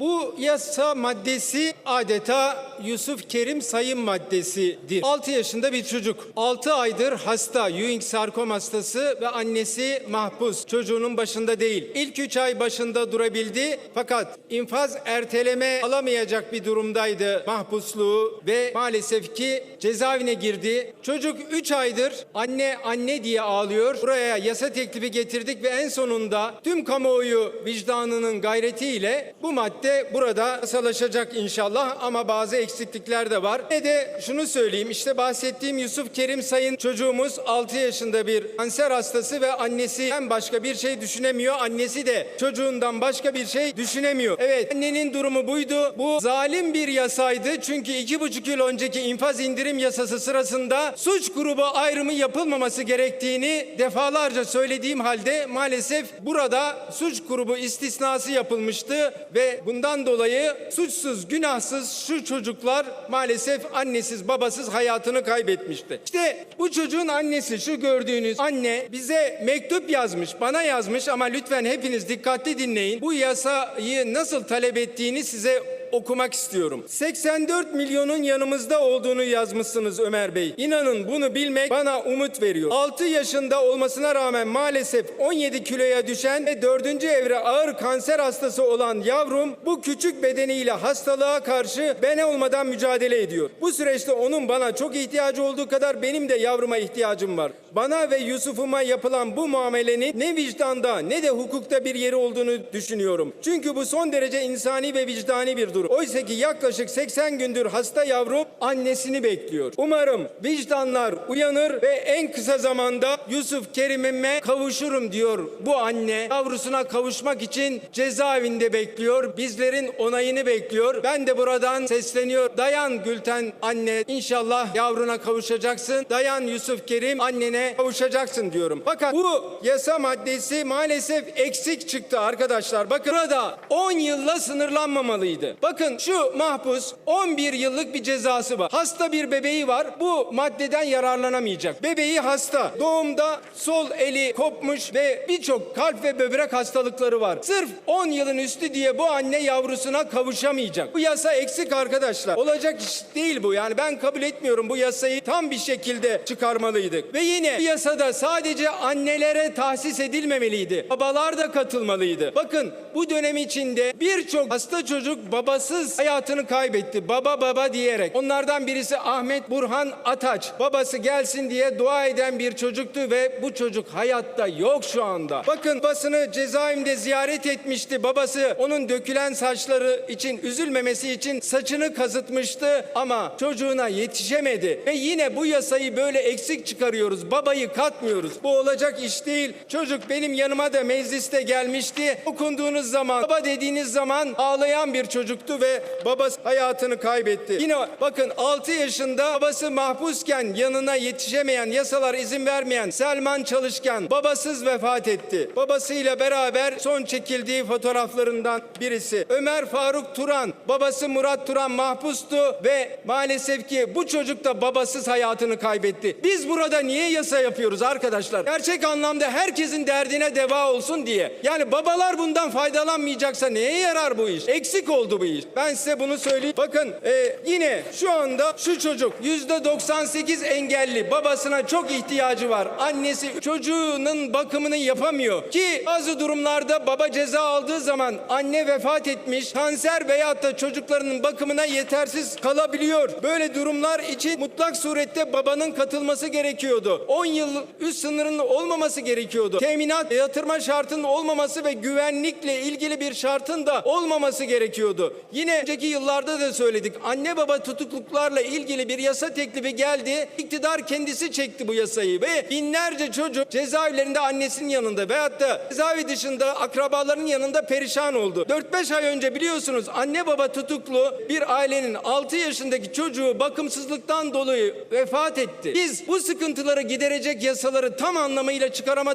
Bu yasa maddesi adeta Yusuf Kerim sayım maddesidir. 6 yaşında bir çocuk. 6 aydır hasta. Ewing sarkom hastası ve annesi mahpus. Çocuğunun başında değil. İlk 3 ay başında durabildi fakat infaz erteleme alamayacak bir durumdaydı mahpusluğu ve maalesef ki cezaevine girdi. Çocuk 3 aydır anne anne diye ağlıyor. Buraya yasa teklifi getirdik ve en sonunda tüm kamuoyu vicdanının gayretiyle bu madde burada yasalaşacak inşallah ama bazı eksiklikler de var. Ne de şunu söyleyeyim işte bahsettiğim Yusuf Kerim Sayın çocuğumuz 6 yaşında bir kanser hastası ve annesi hem başka bir şey düşünemiyor. Annesi de çocuğundan başka bir şey düşünemiyor. Evet annenin durumu buydu. Bu zalim bir yasaydı. Çünkü iki buçuk yıl önceki infaz indirim yasası sırasında suç grubu ayrımı yapılmaması gerektiğini defalarca söylediğim halde maalesef burada suç grubu istisnası yapılmıştı ve bundan dolayı suçsuz, günahsız şu çocuklar maalesef annesiz, babasız hayatını kaybetmişti. İşte bu çocuğun annesi şu gördüğünüz anne bize mektup yazmış, bana yazmış ama lütfen hepiniz dikkatli dinleyin. Bu yasayı nasıl talep ettiğini size okumak istiyorum. 84 milyonun yanımızda olduğunu yazmışsınız Ömer Bey. İnanın bunu bilmek bana umut veriyor. 6 yaşında olmasına rağmen maalesef 17 kiloya düşen ve 4. evre ağır kanser hastası olan yavrum bu küçük bedeniyle hastalığa karşı ben olmadan mücadele ediyor. Bu süreçte onun bana çok ihtiyacı olduğu kadar benim de yavruma ihtiyacım var. Bana ve Yusuf'uma yapılan bu muamelenin ne vicdanda ne de hukukta bir yeri olduğunu düşünüyorum. Çünkü bu son derece insani ve vicdani bir durum. Oysa ki yaklaşık 80 gündür hasta yavrum annesini bekliyor. Umarım vicdanlar uyanır ve en kısa zamanda Yusuf Kerim'ime kavuşurum diyor bu anne. Yavrusuna kavuşmak için cezaevinde bekliyor. Bizlerin onayını bekliyor. Ben de buradan sesleniyor. Dayan Gülten anne inşallah yavruna kavuşacaksın. Dayan Yusuf Kerim annene kavuşacaksın diyorum. Fakat bu yasa maddesi maalesef eksik çıktı arkadaşlar. Bakın burada 10 yılla sınırlanmamalıydı. Bakın şu mahpus 11 yıllık bir cezası var. Hasta bir bebeği var. Bu maddeden yararlanamayacak. Bebeği hasta. Doğumda sol eli kopmuş ve birçok kalp ve böbrek hastalıkları var. Sırf 10 yılın üstü diye bu anne yavrusuna kavuşamayacak. Bu yasa eksik arkadaşlar. Olacak iş değil bu. Yani ben kabul etmiyorum bu yasayı tam bir şekilde çıkarmalıydık. Ve yine bu yasada sadece annelere tahsis edilmemeliydi. Babalar da katılmalıydı. Bakın bu dönem içinde birçok hasta çocuk babasız hayatını kaybetti. Baba baba diyerek. Onlardan birisi Ahmet Burhan Ataç. Babası gelsin diye dua eden bir çocuktu ve bu çocuk hayatta yok şu anda. Bakın babasını cezaevinde ziyaret etmişti. Babası onun dökülen saçları için üzülmemesi için saçını kazıtmıştı ama çocuğuna yetişemedi. Ve yine bu yasayı böyle eksik çıkarıyoruz. Babayı katmıyoruz. Bu olacak iş değil. Çocuk benim yanıma da mecliste gelmişti. Okunduğunuz zaman baba dediğiniz zaman ağlayan bir çocuktu ve babası hayatını kaybetti. Yine bakın 6 yaşında babası mahpusken yanına yetişemeyen yasalar izin vermeyen Selman Çalışkan babasız vefat etti. Babasıyla beraber son çekildiği fotoğraflarından birisi. Ömer Faruk Turan babası Murat Turan mahpustu ve maalesef ki bu çocuk da babasız hayatını kaybetti. Biz burada niye yasa yapıyoruz arkadaşlar? Gerçek anlamda herkesin derdine deva olsun diye. Yani babalar bundan faydalanmayacaksa neye yarar bu iş? Eksik oldu bu iş. Ben size bunu söyleyeyim. Bakın e, yine şu anda şu çocuk yüzde 98 engelli. Babasına çok ihtiyacı var. Annesi çocuğunun bakımını yapamıyor. Ki bazı durumlarda baba ceza aldığı zaman anne vefat etmiş. Kanser veyahut da çocuklarının bakımına yetersiz kalabiliyor. Böyle durumlar için mutlak surette babanın katılması gerekiyordu. 10 yıl üst sınırının olmaması gerekiyordu. Teminat yatırma şartının olmaması ve güvenlikle ilgili bir şartın da olmaması gerekiyordu. Yine önceki yıllarda da söyledik. Anne baba tutukluklarla ilgili bir yasa teklifi geldi. İktidar kendisi çekti bu yasayı ve binlerce çocuk cezaevlerinde annesinin yanında veyahut da cezaevi dışında akrabalarının yanında perişan oldu. 4-5 ay önce biliyorsunuz anne baba tutuklu bir ailenin 6 yaşındaki çocuğu bakımsızlıktan dolayı vefat etti. Biz bu sıkıntıları giderecek yasaları tam anlamıyla çıkaramadık.